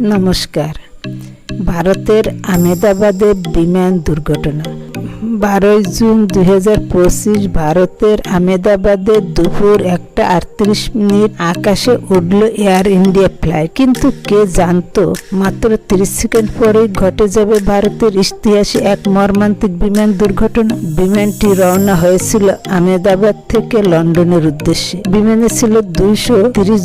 নমস্কার। ভারতের আহমেদাবাদে বিমান দুর্ঘটনা। বারোই জুন দুই হাজার পঁচিশ ভারতের আহমেদাবাদে দুপুর একটা আটত্রিশ মিনিট আকাশে উঠল এয়ার ইন্ডিয়া ফ্লাইট। কিন্তু কে জানতো, মাত্র তিরিশ সেকেন্ড পরেই ঘটে যাবে ভারতের ইতিহাসে এক মর্মান্তিক বিমান দুর্ঘটনা। বিমানটি রওনা হয়েছিল আহমেদাবাদ থেকে লন্ডনের উদ্দেশ্যে। বিমানে ছিল দুইশো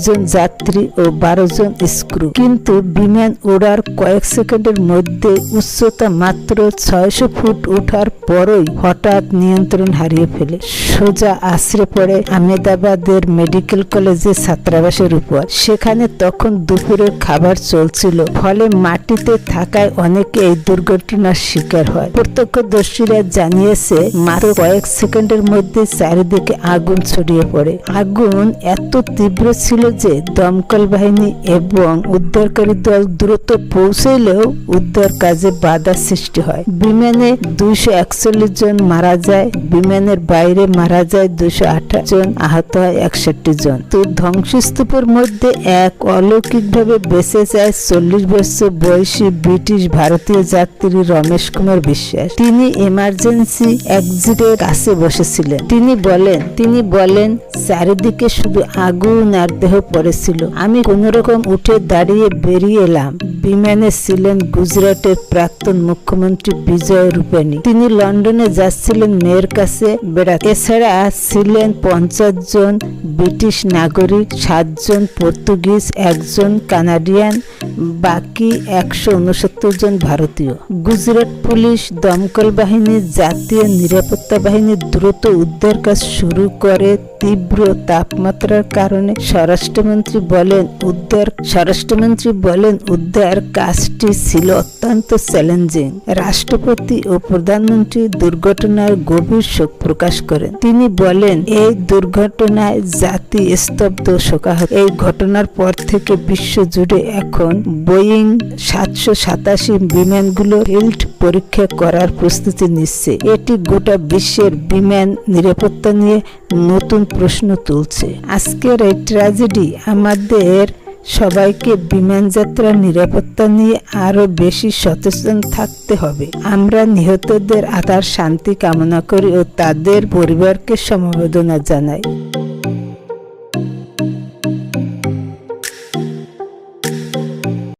জন যাত্রী ও বারো জন স্ক্রু। কিন্তু বিমান ওড়ার কয়েক সেকেন্ডের মধ্যে উচ্চতা মাত্র ছয়শো ফুট ওঠার পরই হঠাৎ নিয়ন্ত্রণ হারিয়ে ফেলে। সোজা আশ্রে পড়ে আহমেদাবাদের মেডিকেল কলেজের ছাত্রাবাসের উপর। সেখানে তখন দুপুরের খাবার চলছিল। ফলে মাটিতে থাকায় অনেকে এই দুর্ঘটনার শিকার হয়। প্রত্যক্ষদর্শীরা জানিয়েছে, মাত্র কয়েক সেকেন্ডের মধ্যে চারিদিকে আগুন ছড়িয়ে পড়ে। আগুন এত তীব্র ছিল যে দমকল বাহিনী এবং উদ্ধারকারী দল দ্রুত পৌঁছলেও উদ্ধার কাজে বাধা সৃষ্টি হয়। বিমানে দুইশো একচল্লিশ জন মারা যায়, বিমানের বাইরে মারা যায় দুশো জন, আহত হয় একষট্টি জন। তো ধ্বংসস্তূপের মধ্যে এক অলৌকিকভাবে বেঁচে যায় চল্লিশ বছর বয়সী ব্রিটিশ ভারতীয় যাত্রী রমেশ কুমার বিশ্বাস। তিনি এমার্জেন্সি এক্সিটের কাছে বসেছিলেন। তিনি বলেন তিনি বলেন, চারিদিকে শুধু আগুন আর দেহ পড়েছিল। আমি কোনোরকম উঠে দাঁড়িয়ে বেরিয়ে এলাম। বিমানে ছিলেন গুজরাটের প্রাক্তন মুখ্যমন্ত্রী বিজয় রূপানী তিনি লন্ডনে যাচ্ছিলেন মেয়ের কাছে বেড়াতে। এছাড়া ছিলেন পঞ্চাশ জন ব্রিটিশ নাগরিক সাতজন পর্তুগিজ, একজন কানাডিয়ান, বাকি একশো উনসত্তর জন ভারতীয়। গুজরাট পুলিশ দমকল বাহিনী জাতীয় নিরাপত্তা বাহিনী দ্রুত উদ্ধার কাজ শুরু করে তীব্র তাপমাত্রার কারণে স্বরাষ্ট্রমন্ত্রী বলেন, উদ্ধার, স্বরাষ্ট্রমন্ত্রী বলেন, উদ্ধার কাজটি ছিল অত্যন্ত চ্যালেঞ্জিং। রাষ্ট্রপতি ও প্রধানমন্ত্রী দুর্ঘটনার গভীর শোক প্রকাশ করেন। তিনি বলেন, এই দুর্ঘটনায় জাতি স্তব্ধ শোকাহত। এই ঘটনার পর থেকে বিশ্ব জুড়ে এখন বোয়িং সাতশো সাতাশি বিমানগুলো ফিল্ড পরীক্ষা করার প্রস্তুতি নিচ্ছে। এটি গোটা বিশ্বের বিমান নিরাপত্তা নিয়ে নতুন প্রশ্ন তুলছে। আজকের এই ট্র্যাজেডি আমাদের সবাইকে বিমান যাত্রার নিরাপত্তা নিয়ে আরও বেশি সচেতন থাকতে হবে। আমরা নিহতদের আধার শান্তি কামনা করি ও তাদের পরিবারকে সমবেদনা জানাই।